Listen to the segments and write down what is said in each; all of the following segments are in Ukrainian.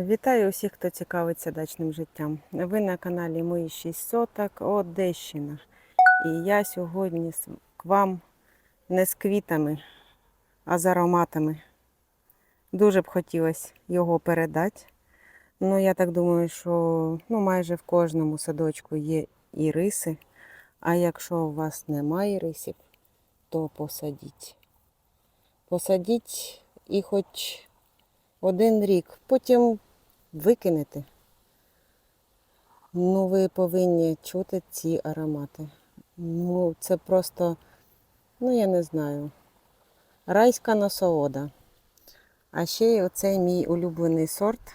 Вітаю усіх, хто цікавиться дачним життям. Ви на каналі Мої 6 соток Одещина. І я сьогодні к вам не з квітами, а з ароматами. Дуже б хотілося його передати. Ну, я так думаю, що ну, майже в кожному садочку є іриси. А якщо у вас немає ірисів, то посадіть. Посадіть і хоч один рік, потім викинете. Ну, ви повинні чути ці аромати. Ну, це просто, ну я не знаю, райська насолода. А ще й оцей мій улюблений сорт,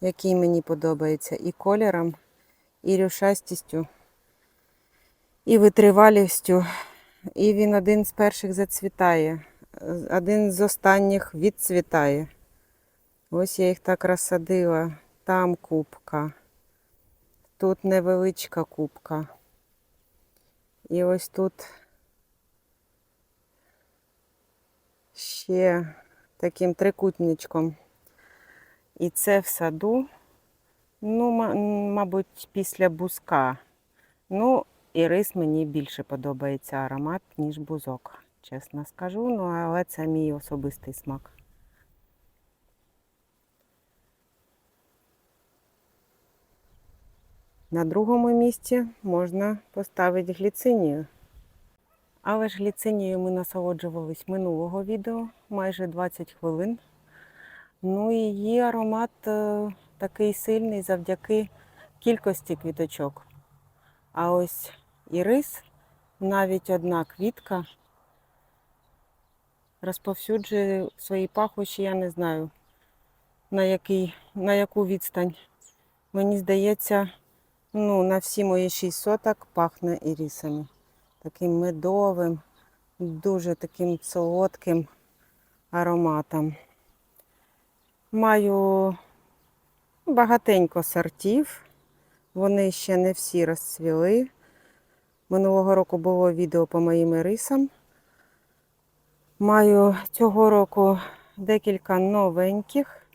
який мені подобається і кольором, і рюшастістю, і витривалістю. І він один з перших зацвітає, один з останніх відцвітає. Ось я їх так розсадила. Там кубка, тут невеличка кубка. І ось тут ще таким трикутничком. І це в саду, ну, ма- мабуть, після бузка. Ну, і рис мені більше подобається аромат, ніж бузок, чесно скажу. Ну, але це мій особистий смак. На другому місці можна поставити гліцинію. Але ж гліцинією ми насолоджувались минулого відео, майже 20 хвилин. Ну і її аромат е, такий сильний завдяки кількості квіточок. А ось ірис, навіть одна квітка, розповсюджує свої пахощі, я не знаю, на, який, на яку відстань. Мені здається, ну, на всі мої 6 соток пахне ірисами. Таким медовим, дуже таким солодким ароматом. Маю багатенько сортів. Вони ще не всі розцвіли. Минулого року було відео по моїм ірисам. Маю цього року декілька новеньких,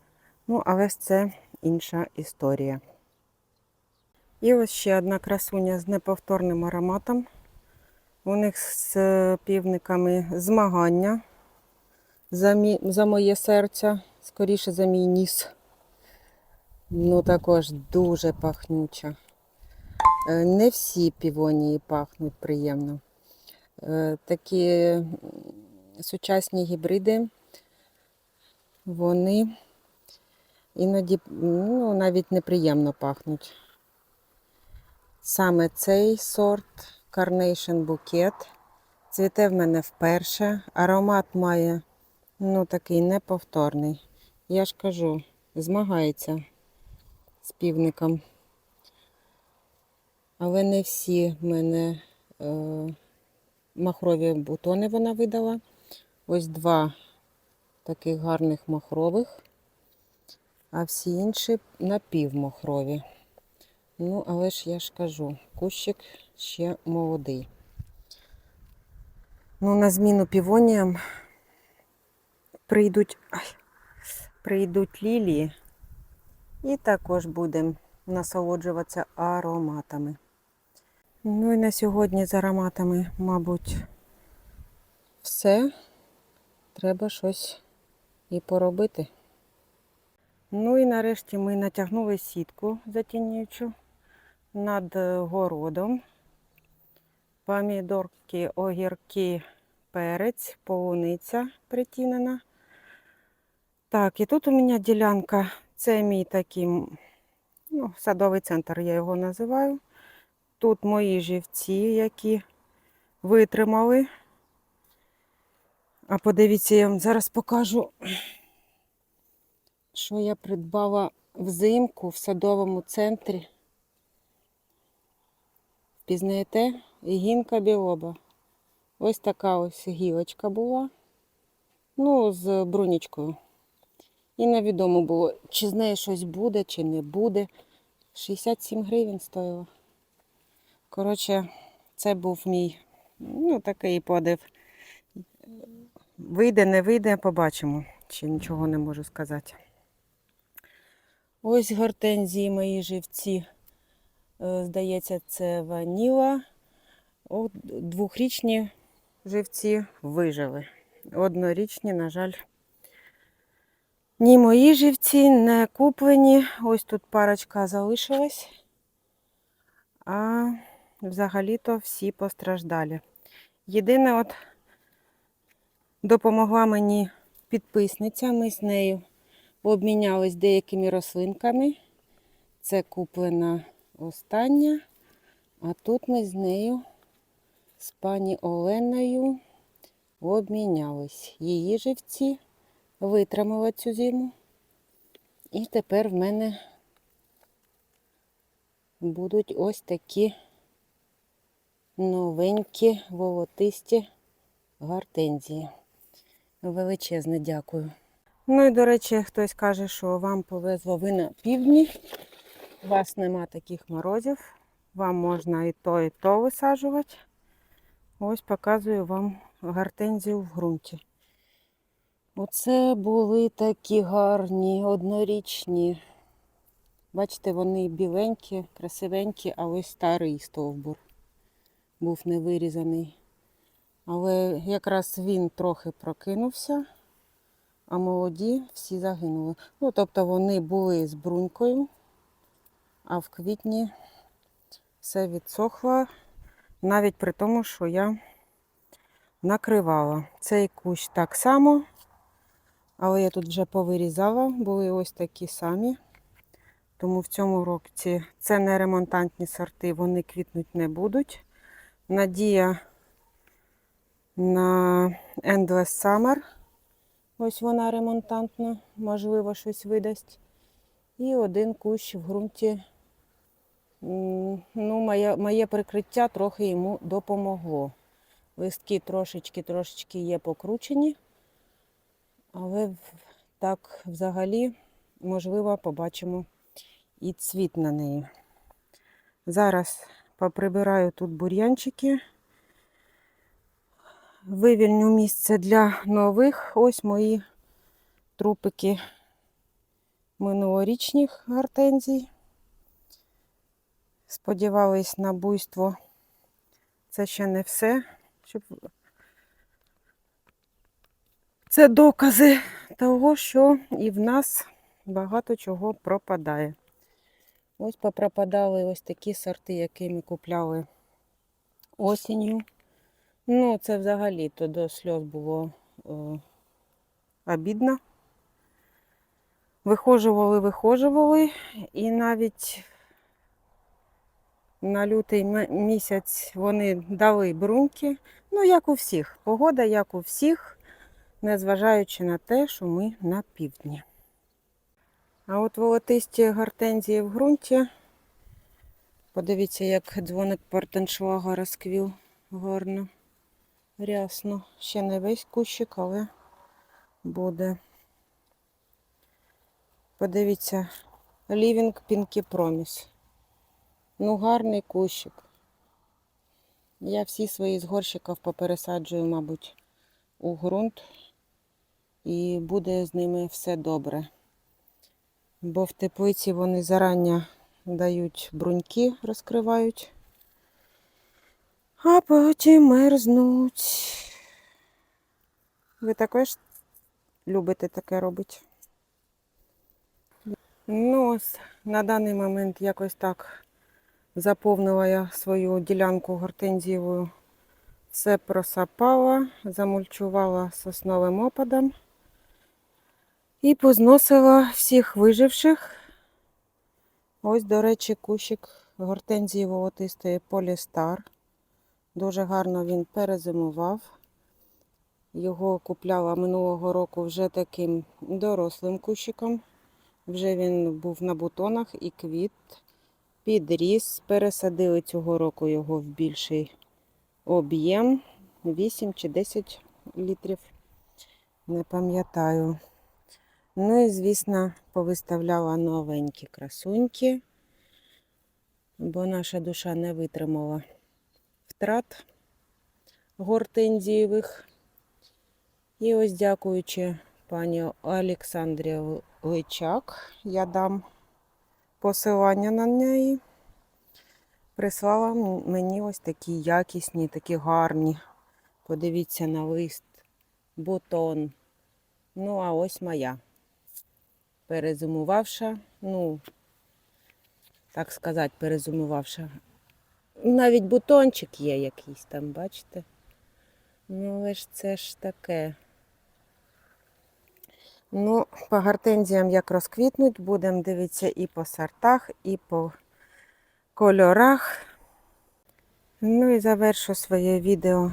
ну, але це інша історія. І ось ще одна красуня з неповторним ароматом. У них з півниками змагання за, мі... за моє серце, скоріше за мій ніс. Ну, також дуже пахнюча. Е, Не всі півонії пахнуть приємно. Е, Такі сучасні гібриди, вони іноді ну, навіть неприємно пахнуть. Саме цей сорт Carnation Bouquet цвіте в мене вперше. Аромат має ну, такий неповторний. Я ж кажу, змагається з півником. Але не всі в мене е, махрові бутони вона видала. Ось два таких гарних махрових, а всі інші напівмахрові. Ну, але ж я ж кажу, кущик ще молодий. Ну, на зміну півоніям прийдуть, ай, прийдуть лілії. І також будемо насолоджуватися ароматами. Ну і на сьогодні з ароматами, мабуть, все. Треба щось і поробити. Ну і нарешті ми натягнули сітку затінюючу над е, городом. Помідорки, огірки, перець, полуниця притінена. Так, і тут у мене ділянка, це мій такий ну, садовий центр, я його називаю. Тут мої живці, які витримали. А подивіться, я вам зараз покажу, що я придбала взимку в садовому центрі. Пізнаєте? Гінка білоба. Ось така ось гілочка була. Ну, з брунічкою. І невідомо було, чи з неї щось буде, чи не буде. 67 гривень стоїла. Коротше, це був мій ну, такий подив. Вийде, не вийде, побачимо. Ще нічого не можу сказати. Ось гортензії мої живці. Е, Здається, це ваніла. От двохрічні живці вижили. Однорічні, на жаль, ні мої живці не куплені. Ось тут парочка залишилась. А взагалі-то всі постраждалі. Єдине, от допомогла мені підписниця. Ми з нею обмінялись деякими рослинками. Це куплена остання. А тут ми з нею, з пані Оленою, обмінялись. Її живці витримала цю зиму. І тепер в мене будуть ось такі новенькі волотисті гортензії. Величезне дякую. Ну і, до речі, хтось каже, що вам повезло ви на півдні. У вас нема таких морозів. Вам можна і то, і то висаджувати. Ось показую вам гортензію в ґрунті. Оце були такі гарні, однорічні. Бачите, вони біленькі, красивенькі, а ось старий стовбур був не вирізаний. Але якраз він трохи прокинувся, а молоді всі загинули. Ну, тобто вони були з брунькою, а в квітні все відсохло, навіть при тому, що я накривала. Цей кущ так само, але я тут вже повирізала, були ось такі самі. Тому в цьому році це не ремонтантні сорти, вони квітнуть не будуть. Надія на Endless Summer. Ось вона ремонтантна, можливо, щось видасть. І один кущ в ґрунті. Ну, моє, моє прикриття трохи йому допомогло. Листки трошечки-трошечки є покручені, але так взагалі, можливо, побачимо і цвіт на неї. Зараз поприбираю тут бур'янчики. Вивільню місце для нових. Ось мої трупики минулорічних гортензій. Сподівались на буйство. Це ще не все. Щоб... Це докази того, що і в нас багато чого пропадає. Ось попропадали ось такі сорти, які ми купляли осінню. Ну, це взагалі то до сльоз було е, обідно. Вихожували, вихожували, і навіть на лютий місяць вони дали бруньки. Ну, як у всіх. Погода, як у всіх, незважаючи на те, що ми на півдні. А от волотисті гортензії в ґрунті. Подивіться, як дзвоник портеншлага розквів гарно, рясно. Ще не весь кущик, але буде. Подивіться, Living Pinky Promise. Ну, гарний кущик. Я всі свої з горщиків попересаджую, мабуть, у ґрунт. І буде з ними все добре. Бо в теплиці вони зарані дають бруньки, розкривають, а потім мерзнуть. Ви також любите таке робити? Ну, ось на даний момент якось так заповнила я свою ділянку гортензієвою. Все просапала, замульчувала сосновим опадом. І позносила всіх виживших. Ось, до речі, кущик гортензії волотистої Полістар. Дуже гарно він перезимував. Його купляла минулого року вже таким дорослим кущиком. Вже він був на бутонах і квіт, підріс. Пересадили цього року його в більший об'єм. 8 чи 10 літрів. Не пам'ятаю. Ну і, звісно, повиставляла новенькі красуньки, бо наша душа не витримала втрат гортензієвих. І ось, дякуючи пані Олександрі Личак, я дам посилання на неї. Прислала мені ось такі якісні, такі гарні. Подивіться на лист, бутон. Ну, а ось моя. Перезимувавша, ну, так сказати, перезимувавша. Навіть бутончик є якийсь там, бачите? Ну, але ж це ж таке. Ну, по гортензіям як розквітнуть, будемо дивитися і по сортах, і по кольорах. Ну і завершу своє відео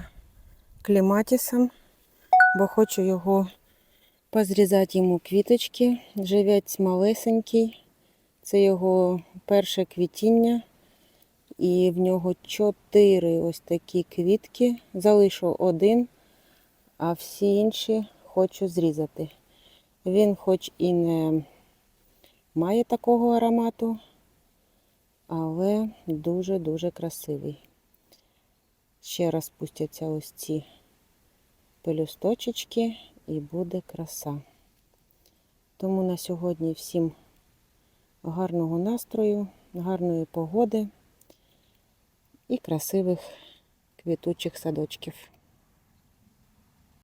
кліматісом, бо хочу його позрізати йому квіточки. Живець малесенький. Це його перше квітіння. І в нього чотири ось такі квітки. Залишу один, а всі інші хочу зрізати. Він хоч і не має такого аромату, але дуже-дуже красивий. Ще раз пустяться ось ці пелюсточечки і буде краса. Тому на сьогодні всім гарного настрою, гарної погоди і красивих квітучих садочків.